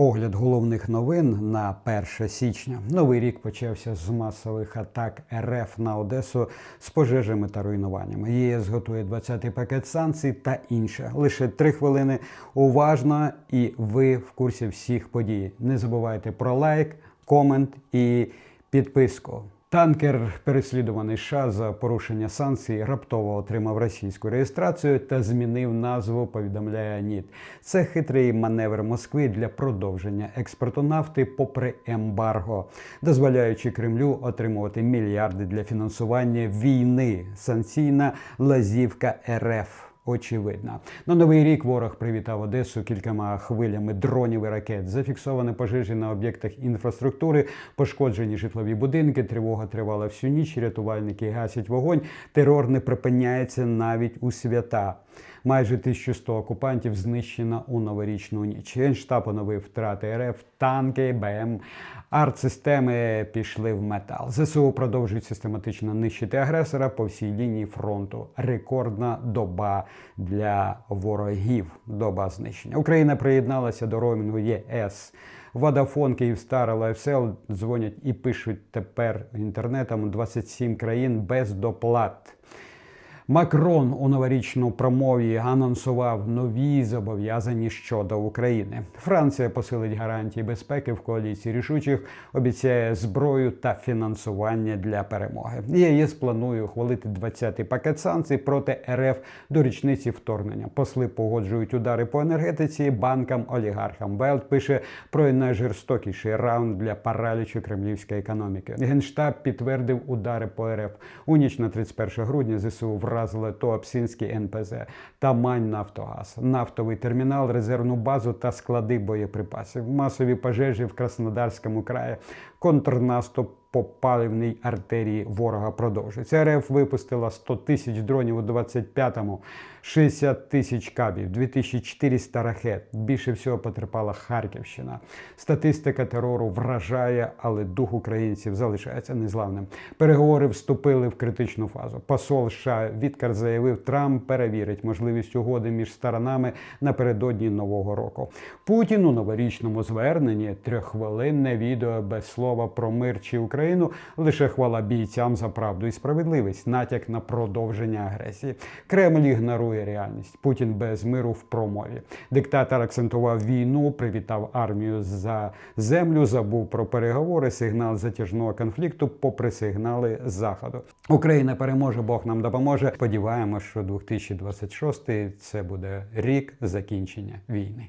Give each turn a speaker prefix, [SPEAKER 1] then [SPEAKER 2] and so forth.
[SPEAKER 1] Огляд головних новин на 1 січня. Новий рік почався з масових атак РФ на Одесу з пожежами та руйнуваннями. ЄС готує 20-й пакет санкцій та інше. Лише три хвилини уважно, і ви в курсі всіх подій. Не забувайте про лайк, комент і підписку. Танкер, переслідуваний США за порушення санкцій, раптово отримав російську реєстрацію та змінив назву. Повідомляє НІТ. Це хитрий маневр Москви для продовження експорту нафти попри ембарго, дозволяючи Кремлю отримувати мільярди для фінансування війни. Санкційна лазівка РФ. Очевидно, на новий рік ворог привітав Одесу кількома хвилями дронів і ракет. Зафіксовані пожежі на об'єктах інфраструктури, пошкоджені житлові будинки. Тривога тривала всю ніч. Рятувальники гасять вогонь. Терор не припиняється навіть у свята. Майже 1100 окупантів знищено у новорічну ніч. Генштаб оновив втрати РФ, танки, БМ. Артсистеми пішли в метал. ЗСУ продовжують систематично нищити агресора по всій лінії фронту. Рекордна доба для ворогів. Доба знищення. Україна приєдналася до роумінгу ЄС. Водафон, Київстар, Лайфсел дзвонять і пишуть тепер інтернетом 27 країн без доплат. Макрон у новорічну промові анонсував нові зобов'язання щодо України. Франція посилить гарантії безпеки в коаліції рішучих, обіцяє зброю та фінансування для перемоги. ЄС планує ухвалити 20-й пакет санкцій проти РФ до річниці вторгнення. Посли погоджують удари по енергетиці, банкам, олігархам. Белт пише про найжорстокіший раунд для паралічу кремлівської економіки. Генштаб підтвердив удари по РФ у ніч на 31 грудня. ЗСУ вразили Туапсинський НПЗ, Тамань Нафтогаз, нафтовий термінал, резервну базу та склади боєприпасів. Масові пожежі в Краснодарському краї, контрнаступ по паливній артерії ворога продовжується. РФ випустила 100 тисяч дронів у 25-му, 60 тисяч кабів, 2400 ракет. Більше всього потерпала Харківщина. Статистика терору вражає, але дух українців залишається незламним. Переговори вступили в критичну фазу. Посол США Віткар заявив, Трамп перевірить можливість угоди між сторонами напередодні нового року. Путін у новорічному зверненні трьоххвилинне відео без слова про мир чи Україну. Лише хвала бійцям за правду і справедливість, натяк на продовження агресії. Кремль ігнорує реальність. Путін без миру в промові. Диктатор акцентував війну, привітав армію за землю, забув про переговори, сигнал затяжного конфлікту, попри сигнали заходу. Україна переможе, Бог нам допоможе. Сподіваємось, що 2026 це буде рік закінчення війни.